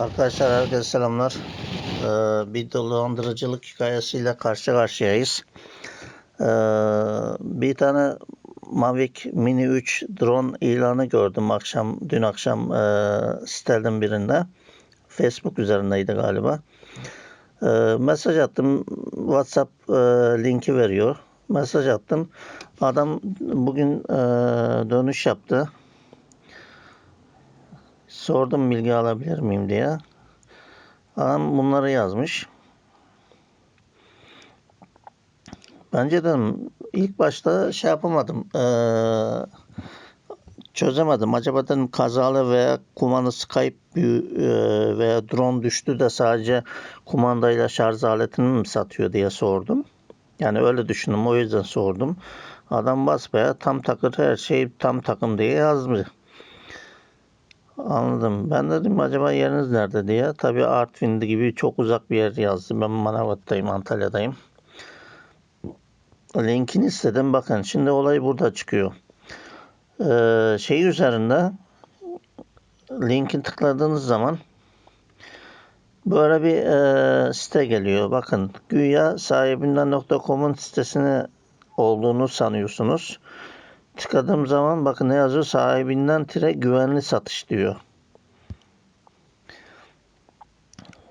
Arkadaşlar herkese selamlar. Ee, bir dolandırıcılık hikayesiyle karşı karşıyayız. Ee, bir tane Mavic Mini 3 drone ilanı gördüm akşam dün akşam e, siteden birinde. Facebook üzerindeydi galiba. Ee, mesaj attım. WhatsApp e, linki veriyor. Mesaj attım. Adam bugün e, dönüş yaptı. Sordum bilgi alabilir miyim diye. Adam bunları yazmış. Bence dedim ilk başta şey yapamadım. eee, çözemedim. Acaba dedim kazalı veya kumandası kayıp bir, eee, veya drone düştü de sadece kumandayla şarj aletini mi satıyor diye sordum. Yani öyle düşündüm. O yüzden sordum. Adam basbaya tam takır her şey tam takım diye yazmış. Anladım. Ben dedim acaba yeriniz nerede diye. Tabii Artvin gibi çok uzak bir yer yazdı. Ben Manavgat'tayım, Antalya'dayım. Linkini istedim. Bakın şimdi olay burada çıkıyor. Ee, şey üzerinde linkin tıkladığınız zaman böyle bir e, site geliyor. Bakın güya sahibinden.com'un sitesini olduğunu sanıyorsunuz. Tıkladığım zaman bakın ne yazıyor? Sahibinden tire güvenli satış diyor.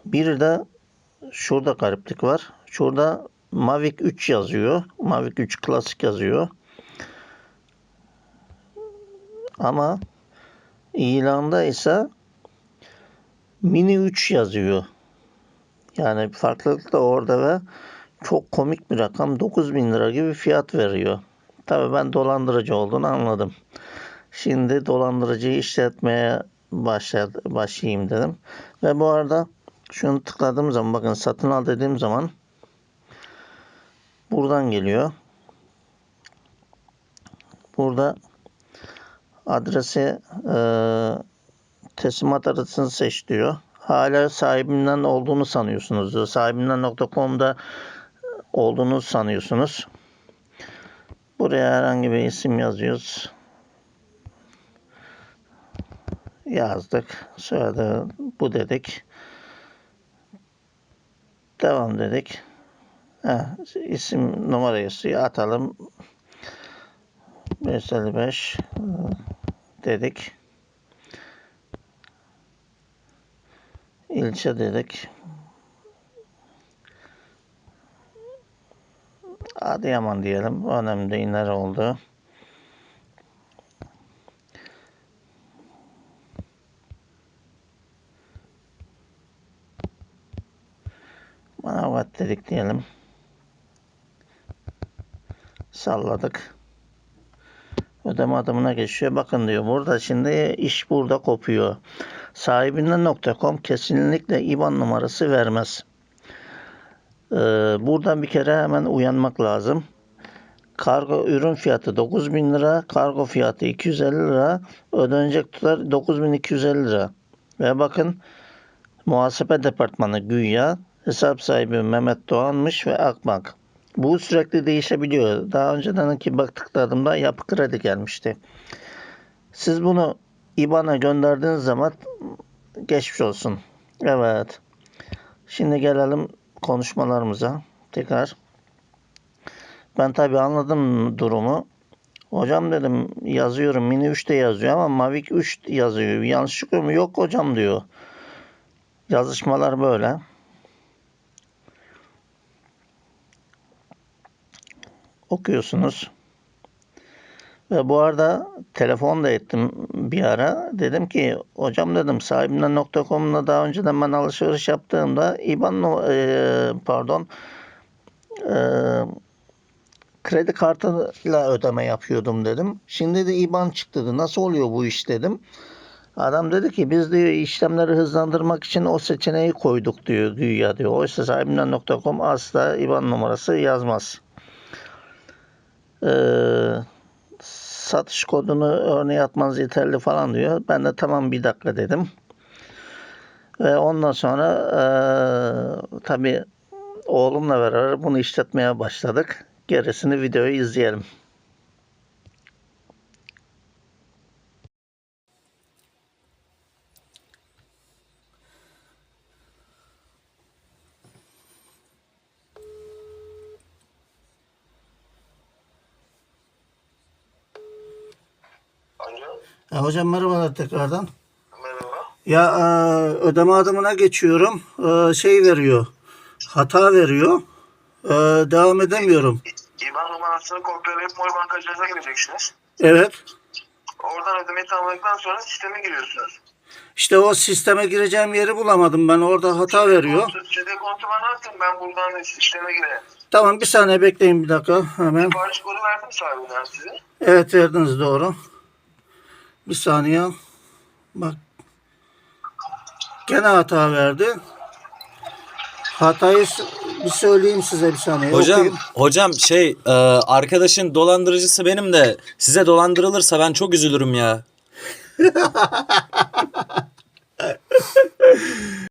Bir de şurada gariplik var. Şurada Mavic 3 yazıyor. Mavic 3 klasik yazıyor. Ama ilanda ise Mini 3 yazıyor. Yani farklılık da orada ve çok komik bir rakam. 9000 lira gibi fiyat veriyor. Tabii ben dolandırıcı olduğunu anladım. Şimdi dolandırıcıyı işletmeye başladı, başlayayım dedim. Ve bu arada şunu tıkladığım zaman bakın satın al dediğim zaman buradan geliyor. Burada adresi e, teslimat adresini seç diyor. Hala sahibinden olduğunu sanıyorsunuz diyor. Sahibinden.com'da olduğunu sanıyorsunuz. Buraya herhangi bir isim yazıyoruz. Yazdık. Sonra bu dedik. Devam dedik. Heh, isim numarası atalım. 555 dedik. İlçe dedik. Adıyaman diyelim. Önemli değil nere oldu. Manavgat dedik diyelim. Salladık. Ödeme adımına geçiyor. Bakın diyor burada şimdi iş burada kopuyor. Sahibinden.com kesinlikle IBAN numarası vermez. Ee, buradan bir kere hemen uyanmak lazım. Kargo ürün fiyatı 9000 lira, kargo fiyatı 250 lira, ödenecek tutar 9250 lira. Ve bakın muhasebe departmanı güya hesap sahibi Mehmet Doğanmış ve Akbank. Bu sürekli değişebiliyor. Daha önceden ki baktıklarımda yapı kredi gelmişti. Siz bunu IBAN'a gönderdiğiniz zaman geçmiş olsun. Evet. Şimdi gelelim konuşmalarımıza. Tekrar. Ben tabi anladım durumu. Hocam dedim yazıyorum Mini 3 de yazıyor ama Mavic 3 yazıyor. Yanlışlık mı? Yok hocam diyor. Yazışmalar böyle. Okuyorsunuz. Ve bu arada telefon da ettim bir ara. Dedim ki hocam dedim sahibinden.com'la daha önceden ben alışveriş yaptığımda IBAN e, pardon e, kredi kartıyla ödeme yapıyordum dedim. Şimdi de IBAN çıktı. Nasıl oluyor bu iş dedim. Adam dedi ki biz diyor işlemleri hızlandırmak için o seçeneği koyduk diyor güya diyor. Oysa sahibinden.com asla IBAN numarası yazmaz. Eee satış kodunu örneğe atmanız yeterli falan diyor. Ben de tamam bir dakika dedim. Ve ondan sonra e, tabii oğlumla beraber bunu işletmeye başladık. Gerisini videoyu izleyelim. E, hocam merhabalar tekrardan. Merhaba. Ya e, ödeme adımına geçiyorum. E, şey veriyor. Hata veriyor. E, devam edemiyorum. İBAN numarasını kopyalayıp mor bankacınıza gireceksiniz. Evet. Oradan ödemeyi tamamladıktan sonra sisteme giriyorsunuz. İşte o sisteme gireceğim yeri bulamadım ben. Orada hata veriyor. CD kontu bana atın ben buradan sisteme gireyim. Tamam bir saniye bekleyin bir dakika. Hemen. Sipariş kodu verdim sahibinden size. Evet verdiniz doğru. Bir saniye. Bak. Gene hata verdi. Hatayı bir söyleyeyim size bir saniye. Hocam Okuyayım. hocam şey e, arkadaşın dolandırıcısı benim de size dolandırılırsa ben çok üzülürüm ya.